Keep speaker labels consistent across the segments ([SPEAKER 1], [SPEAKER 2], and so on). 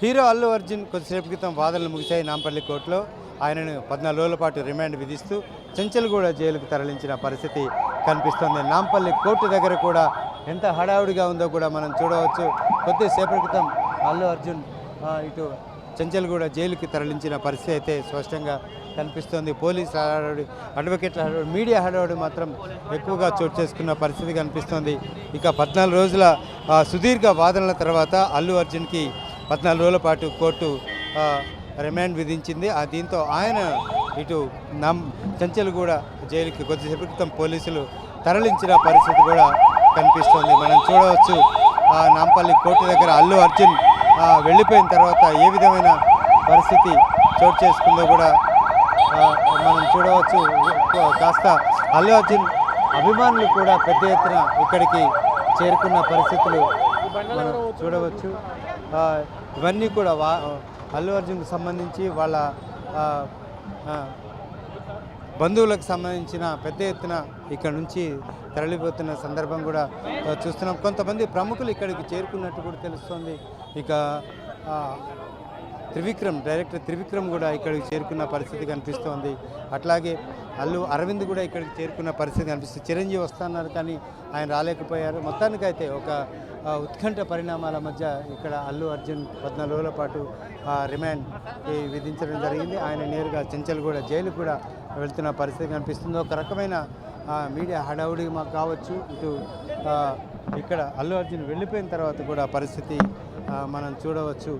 [SPEAKER 1] Hero Allu Arjun కొద్దిసేపు క్రితం వాదనలు ముగిశాయి నాంపల్లి కోర్టులో. ఆయనను పద్నాలుగు రోజుల పాటు రిమాండ్ విధిస్తూ చెంచల్గూడ జైలుకు తరలించిన పరిస్థితి కనిపిస్తోంది. నాంపల్లి కోర్టు దగ్గర కూడా ఎంత హడావుడిగా ఉందో కూడా మనం చూడవచ్చు. కొద్దిసేపటి క్రితం అల్లు అర్జున్ ఇటు చెంచల్గూడ జైలుకి తరలించిన పరిస్థితి అయితే స్పష్టంగా కనిపిస్తోంది. పోలీస్ హడావుడి అడ్వకేట్ల హడావుడి మీడియా హడావుడి మాత్రం ఎక్కువగా చోటు చేసుకున్న పరిస్థితి కనిపిస్తోంది. ఇక పద్నాలుగు రోజుల సుదీర్ఘ వాదనల తర్వాత అల్లు అర్జున్కి పద్నాలుగు రోజుల పాటు కోర్టు రిమాండ్ విధించింది. ఆ దీంతో ఆయన ఇటు నమ్ చెంచల్గూడ జైలుకి కొద్దిసేపు క్రితం పోలీసులు తరలించిన పరిస్థితి కూడా కనిపిస్తోంది. మనం చూడవచ్చు ఆ నాంపల్లి కోర్టు దగ్గర అల్లు అర్జున్ వెళ్ళిపోయిన తర్వాత ఏ విధమైన పరిస్థితి చోటు చేసుకుందో కూడా మనం చూడవచ్చు. కాస్త అల్లు అర్జున్ అభిమానులు కూడా పెద్ద ఎత్తున ఇక్కడికి చేరుకున్న పరిస్థితులు మనం చూడవచ్చు. ఇవన్నీ కూడా వా అల్లు అర్జున్కి సంబంధించి వాళ్ళ బంధువులకు సంబంధించిన పెద్ద ఎత్తున ఇక్కడ నుంచి తరలిపోతున్న సందర్భం కూడా చూస్తున్నాం. కొంతమంది ప్రముఖులు ఇక్కడికి చేరుకున్నట్టు కూడా తెలుస్తోంది. ఇక త్రివిక్రమ్ డైరెక్టర్ త్రివిక్రమ్ కూడా ఇక్కడికి చేరుకున్న పరిస్థితి కనిపిస్తోంది. అట్లాగే అల్లు అరవింద్ కూడా ఇక్కడికి చేరుకున్న పరిస్థితి కనిపిస్తుంది చిరంజీవి వస్తున్నారు కానీ ఆయన రాలేకపోయారు. మొత్తానికైతే ఒక ఉత్కంఠ పరిణామాల మధ్య ఇక్కడ అల్లు అర్జున్ పద్నాలుగు రోజుల పాటు రిమాండ్ విధించడం జరిగింది. ఆయన నేరుగా చెంచల్గూడ జైలు కూడా వెళ్తున్న పరిస్థితి కనిపిస్తుంది. ఒక రకమైన మీడియా హడావుడి మాకు కావచ్చు. ఇటు ఇక్కడ అల్లు అర్జున్ వెళ్ళిపోయిన తర్వాత కూడా పరిస్థితి మనం చూడవచ్చు.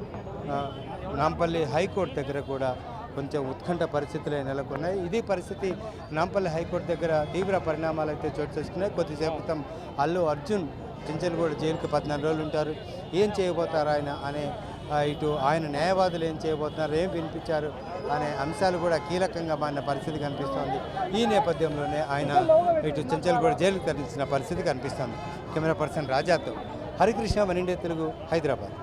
[SPEAKER 1] నాంపల్లి హైకోర్టు దగ్గర కూడా కొంచెం ఉత్కంఠ పరిస్థితులే నెలకొన్నాయి. ఇది పరిస్థితి నాంపల్లి హైకోర్టు దగ్గర తీవ్ర పరిణామాలు అయితే చోటు చేసుకున్నాయి. కొద్దిసేపు క్రితం అల్లు అర్జున్ చించలగూడ జైలుకి పద్నాలుగు రోజులు ఉంటారు. ఏం చేయబోతారు ఆయన అనే ఇటు ఆయన న్యాయవాదులు ఏం చేయబోతున్నారు ఏం వినిపించారు అనే అంశాలు కూడా కీలకంగా మారిన పరిస్థితి కనిపిస్తోంది. ఈ నేపథ్యంలోనే ఆయన ఇటు చెంచల్గూడ జైలుకు తరలించిన పరిస్థితి కనిపిస్తోంది. కెమెరా పర్సన్ రాజాతో హరికృష్ణ వన్ ఇండియా తెలుగు హైదరాబాద్.